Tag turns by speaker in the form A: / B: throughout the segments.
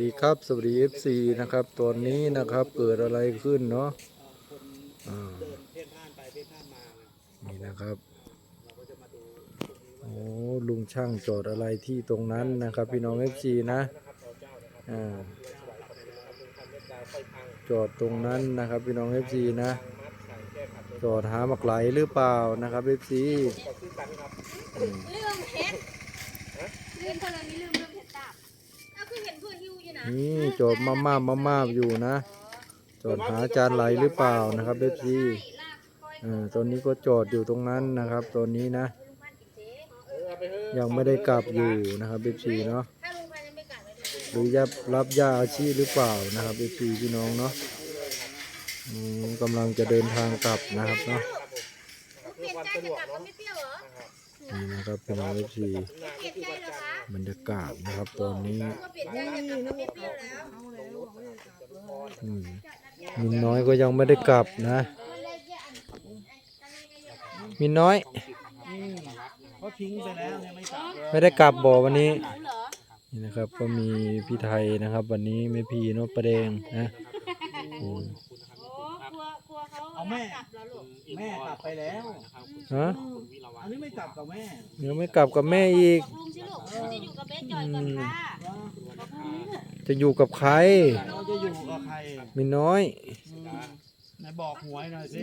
A: ดีครับสวัสดีเอฟซีนะครับ ตอนนี้นะครับ เกิดอะไรขึ้นเนาะ
B: นี่นะ
A: ครับ โอ้ลุงช่างจอดอะไรที่ตรงนั้นนะครับ พี่น้อง
B: เอฟซีนะ
A: จอดตรงนั้นนะครับ พี่น้อง
B: เอฟซีนะ
A: จอดหาหมักไหลหรือเปล่านะครับ
B: เอฟซีเรื่
C: เพชรเรื่เท่านี้เรื่อง นหิวอยู่นะ
A: นี่จอดมาม่ามาม่าอยู่นะจอดหาจานไหลหรือเปล่านะครับ FC
C: ใช่ลากก้อย
A: อ่าตอนนี้ก็จอดอยู่ตรงนั้นนะครับตอนนี้นะ
C: ลุงพันกินเจ๊
B: เออเอาไปเถอะ
A: ยังไม่ได้กลับอยู่นะครับ FC เนาะ
C: ถ้าลุงพันยังไม่กลับเลยนะ
A: หรือยับรับยาอาชีพหรือเปล่านะครับเอฟีพี่น้องเนาะอืมกำลังจะเดินทางกลับนะครับเนาะ
C: เปลี่ยนใจจะกลับก็ไม่เปรี้ยวเหรอ
A: นี่นะครับพี่น้องเอฟี
C: เปลี่ยนใจเหรอคะ
A: บรรยากาศนะครับตอนนี้
C: มิ
A: นน้อยก็ยังไม่ได้กลับนะมินน้อย
B: เขาทิ้งไปแล้วไม่กลับ
A: ไม่ได้กลับบ่วันนี้นี่นะครับก็มีพี่ไทยนะครับ วันนี้ไม่พี่นอะประแดงนะอืม
C: โอ้กลัวกลัว เขา
B: เอาแม่
C: กลับแล้วลูก
B: แม่กลับไปแล้ว
A: ฮะ
B: อันนี้ไม่กลับกับแม่
A: ยังไม่กลับกับแม่อีก
C: บอกลุงสิลูกลุงจะอยู่กับเบสจอยก่อนค่ะบอกลุง
A: จะอยู่กับใคร
B: เราจะอยู่กับใคร
A: มินน้อย
B: อืมไหนบอกหวยหน่อยสิ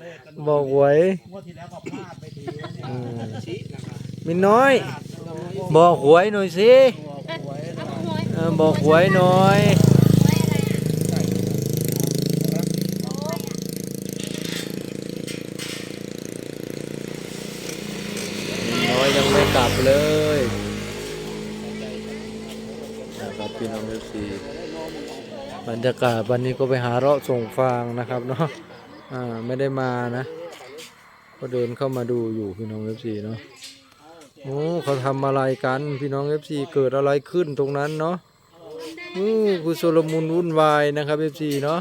B: เลขกันหน่ย
A: บอกหวย
B: งวดที่แล้วก็พลาดไปทีแล้วเนี่ย
A: อืม
B: ชี้นะครับ
A: มินน้อย
B: พลาดเรา
A: บอกหวยหน่อยสิ
B: บอกหวยห
C: เอา
B: น่อย
C: หวย
A: เออบอกหวยหน่อย
C: หวยอะไรอะโอ้ย
A: น้อยยัง ไม่กลับเลยนะครับพี่น้องเอฟซีบรรยากาศวันนี้ก็ไปหาเราะส่งฟางนะครับเนาะอ่าไม่ได้มานะ ก็เดินเข้ามาดูอยู่พี่น้องเอฟซีเนาะโอ้เขาทำอะไรกันพี่น้องเอฟซีเกิดอะไรขึ้นตรงนั้นเนาะอือคือโซลมุนวุ่นวายนะครับเอฟซีเนาะ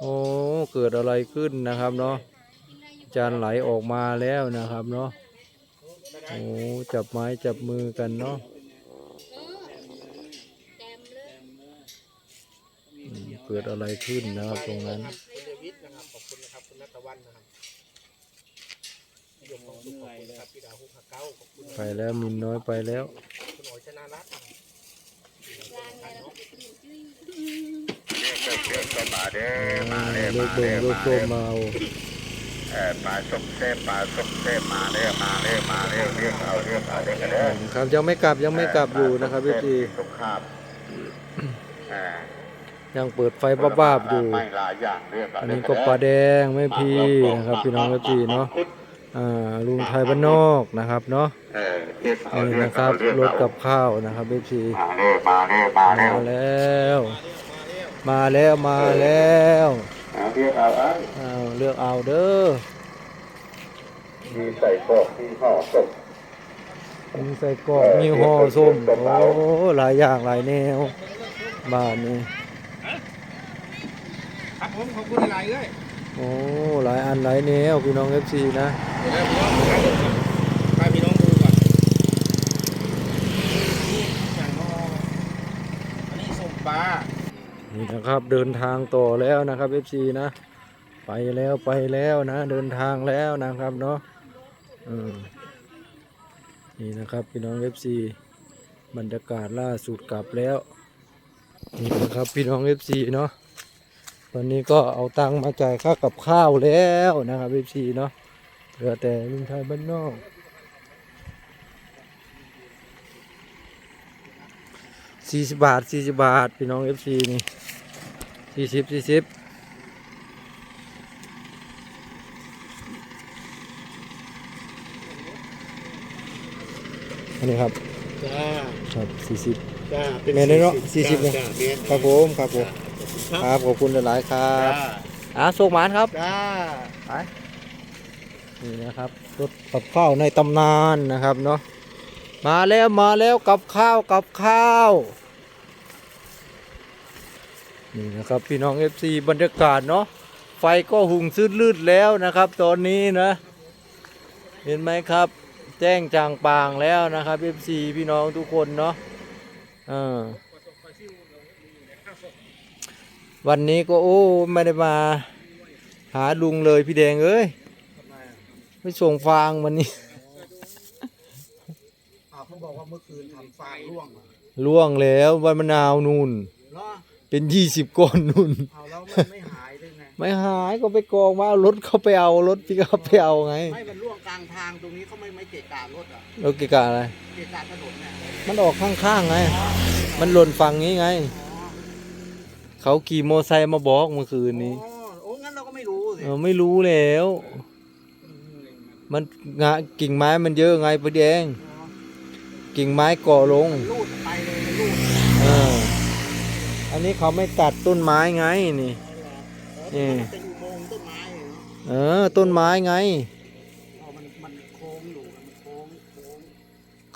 A: โอ้เกิดอะไรขึ้นนะครับเนาะจานไหลออกมาแล้วนะครับเนาะ โอ้จับไม้จับมือกันเนาะ
C: เลย
A: อืมเกิดอะไรขึ้นนะครับตรงนั้น
B: คุณเนะครับขอบคุณนะครับคุณนัทวันนะครับยมของสุขขอบคุณนะครับพี่ดาวฮุกฮักเก้าขอบคุณ
A: ไปแล้วมินน้อยไปแล้ว
B: คุณหอยชนะรัตน์นะครับ
C: ลางไงแล้วก็ไปกินจุ้ย
A: เลิกโดงเลิกโดมมา
D: เออ ปลาส้มเส้ปลาส้มเส้มาเร็วมาเร็วมาเร็วเรียกเอาเรียกเอาเรียกกันเด้อ
A: ครับยังไม่กลับยังไม่กลับอยู่นะครับพี่จี
D: สงครามเออ
A: ยังเปิดไฟบ้าบๆอยู่
D: อั
A: นนี้
D: ก็
A: ปลาแดงไม่พีนะครับพี่น้องพี่จีเนาะลุงไทยบ้านนอกนะครับเนาะ
D: เออเรียกเอา
A: นี่นะครับ
D: เรียก
A: รถ
D: เอา
A: กับข้าวนะครับพี่จี
D: มาเร็วมาเร็วมาเร็ว
A: มาแล้วมาแล้วมาแล้ว
D: อ่าเรียกเอาอัน
A: อ้าวเลือกเอาเด้อ
D: มีใส่กรอกมีห่อศพ
A: มีใส่กรอกมีห่อส้มโอ้หลายอย่างหลายแนวบ้านนี้
B: ครับผมขอบคุณหลายๆเลย
A: โอ้หลายอันหลายแนวพี่น้อง FC นะ
B: เดี๋ยวผมว่าผมพาพี่น้องดูก่อนนี่อย่างนออันนี้ส้มปลา
A: นะครับ เดินทางต่อแล้วนะครับ FC นะ ไปแล้วไปแล้วนะ เดินทางแล้วนะครับเนาะนี่นะครับพี่น้อง FC บรรยากาศล่าสุดกลับแล้วนี่นะครับพี่น้อง FC เนาะวันนี้ก็เอาตังมาจ่ายค่ากับข้าวแล้วนะครับ FC เนาะเหลือแต่ลุงไทยบ้านนอกสี่สิบบาทสี่สิบบาท พี่น้อง FC นี่ สี่สิบสี่สิบอันนี้ครับ
B: จ้า
A: ครับสี่สิบ
B: จ้า
A: แม่นเนาะ40เนี่ย
B: จ้าแม่น
A: ครับผมครับผมครับขอบคุณหลายๆครับ
B: จ้า
A: อะโชคหมานครับ
B: จ้า
A: ไปนี่นะครับรถกับข้าวในตำนานนะครับเนาะมาแล้วมาแล้วกับข้าวกับข้าว นี่นะครับพี่น้อง FC บรรยากาศเนาะไฟก็หุงซืดลืดแล้วนะครับ ตอนนี้นะ เห็นไหมครับ แจ้งจางปางแล้วนะครับ FC พี่น้องทุกคนเนาะอ่าวันนี้ก็โอ้ไม่ได้มา หาลุงเลยพี่แดงเอ้ยไม่ส่งฟางวันนี้
B: อ้าวเขาบอกว่าเมื่อคืนทำฟางร่วงเหรอ
A: ล่วงแล้ววันมะนาวนูน
B: เหรอ
A: เป็นยี่สิบก้อนนูน
B: เอาแล้วมันไม่หายได้ไง
A: ไม่หายก็ไปกองว่าเอารถเขาไปเอารถพี่ก็ไปเอาไง
B: ไม่มันร่วงกลางทางตรงนี้เขาไม่ไม่เกะกะรถอะ
A: รถกิกาอะไร
B: เกะกะถนนเนี่ย
A: มันออกข้างๆไง มันหล่นฝั่งนี้ไง
B: อ๋อ
A: เขาขี่โมอไซค์มาบอกเมื่อคืนนี้
B: อ๋อโอ้งั้นเราก็ไม่รู้สิ
A: เออไม่รู้แล้ว มันงะกิ่งไม้มันเยอะไงพี่แดง
B: อ๋อ
A: กิ่งไม้เกาะลง
B: ลูดไปเลยลูด
A: เออ อันนี้เขาไม่ตัดต้นไม้ไงนี่
B: อ๋อ
A: นี่
B: มันเป็นอุโมงค์ต้นไม้เหรอ
A: เออต้นไม้ไง
B: อ๋อมันมันโค้งอยู่มันโค้งโค้ง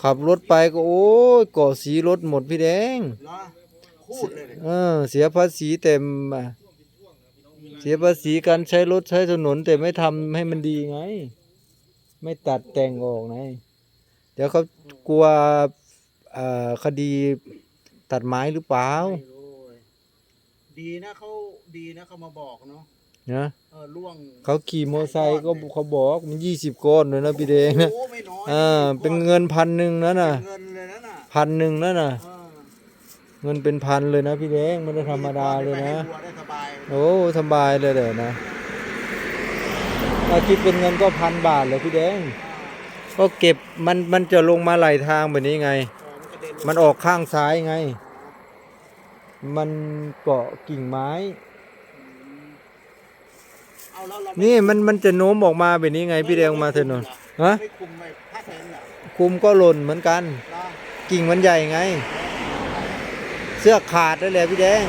A: ขับรถไปก็โอ้ยเกาะสีรถหมดพี่แดง
B: เหรอคูดเลยเนี่ย
A: เออ เสียภาษีเต็มอะเสียภาษีการใช้รถใช้ถนนแต่ไม่ทำให้มันดีไง ไม่ตัดแต่งออกไงเดี๋ยวเขากลัวอ่าคดีตัดไม้หรือเปล่า
B: ไม่รู้เว้ย ดีนะเขาดีนะเขามาบอกเนาะ
A: นะ
B: เออล่วง
A: เขาขี่มอไซค์ก็เขาบอกมันยี่สิบก้อนเลยนะพี่แดงนะ
B: โอ้ไม่น้อย
A: อ่าเป็นเงินพันหนึ่งนั่นน่ะ
B: เงินเลยนะน่ะ
A: พันหนึ่งนั่นน่ะ
B: เออ
A: เงินเป็นพันเลยนะพี่แดงไม่ได้ธรรมดาเลยนะ
B: ไปให้วัวได้สบาย
A: โอ้สบายเลยเดี๋ยวนะถ้าคิดเป็นเงินก็พันบาทเลยพี่แดง ก็เก็บมันมันจะลงมาไหลทางแบบนี้ไง
B: เออมันกระเด็น
A: มันออกข้างซ้ายไง มันเกาะกิ่งไม้
B: เอาแล้วเรา
A: นี่มันมันจะโน้มออกมาแบบนี้ไงพี่แดงมาเถอะนนฮะ
B: ไม่คุมไม่พักเองเหรอ
A: คุมก็หล่นเหมือนกัน
B: เหรอ
A: กิ่งมันใหญ่ไง เสื้อกขาดเลยแหละพี่แดง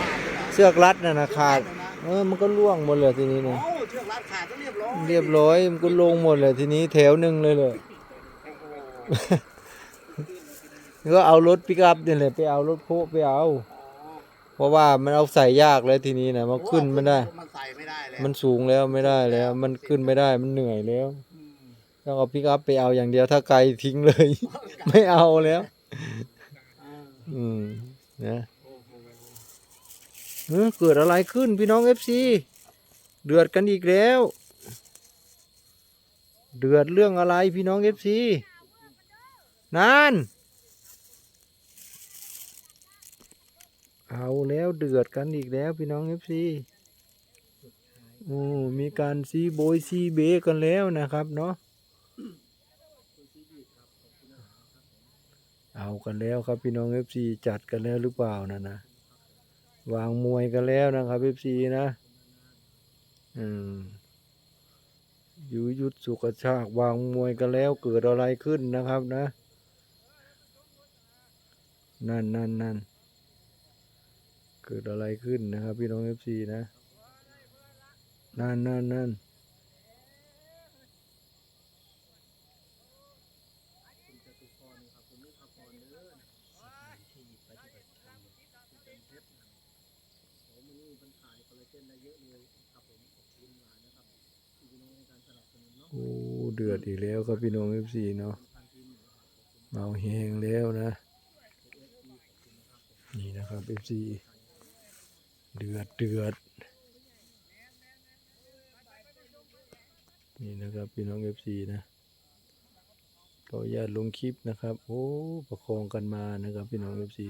B: ขาดเลยเหรอ
A: เสือกรัดน่ะนะขาดเออมันก็ล่วงหมดเลยทีนี้เนี่ย
B: โอ้เชือกรัดขาดก็เรียบร้อย
A: เรียบร้อยมันก็ลงหมดเลยทีนี้แถวหนึ่งเลยเลย
B: โอ้โห
A: ก็เอารถปิกอัพเนี่ยแหละไปเอารถโพะไปเอา
B: อ๋อ
A: เพราะว่ามันเอาใส่ยากเลยทีนี้นะมันขึ้นไม่ได้
B: มันใส่ไม่ได้เลย
A: มันสูงแล้วไม่ได้แล้ว มันขึ้นไม่ได้มันเหนื่อยแล้ว
B: อืม
A: ต้องเอาปิกอัพไปเอาอย่างเดียวถ้าไกลทิ้งเลย ไม่เอาแล้ว
B: อ่า
A: อืมนะ
B: โอ้โห
A: เออเกิดอะไรขึ้นพี่น้องเอฟซีเดือดกันอีกแล้ว เดือดเรื่องอะไรพี่น้องเอฟซีนาน เอาแล้วเดือดกันอีกแล้วพี่น้องเอฟซีโอ้มีการซีโบยซีเบกันแล้วนะครับเนาะเอากันแล้วครับพี่น้องเอฟซีจัดกันแล้วหรือเปล่านะนะวางมวยกันแล้วนะครับเอฟซีนะอืมอยุยุดสุกชากวางมวยกันแล้วเกิดอะไรขึ้นนะครับนะ นั่นนั่นนั่น เกิดอะไรขึ้นนะครับ พี่น้องเอฟซีนะ นั่นนั่นนั่นโอ้เดือดอีกแล้วครับพี่น้องเอฟซีเนาะเมาแหงแล้วนะ นี่นะครับเอฟซี เดือดเดือดนี่นะครับพี่น้องเอฟซีนะขออนุญาตลงคลิปนะครับ โอ้ ประคองกันมานะครับพี่น้องเอฟซี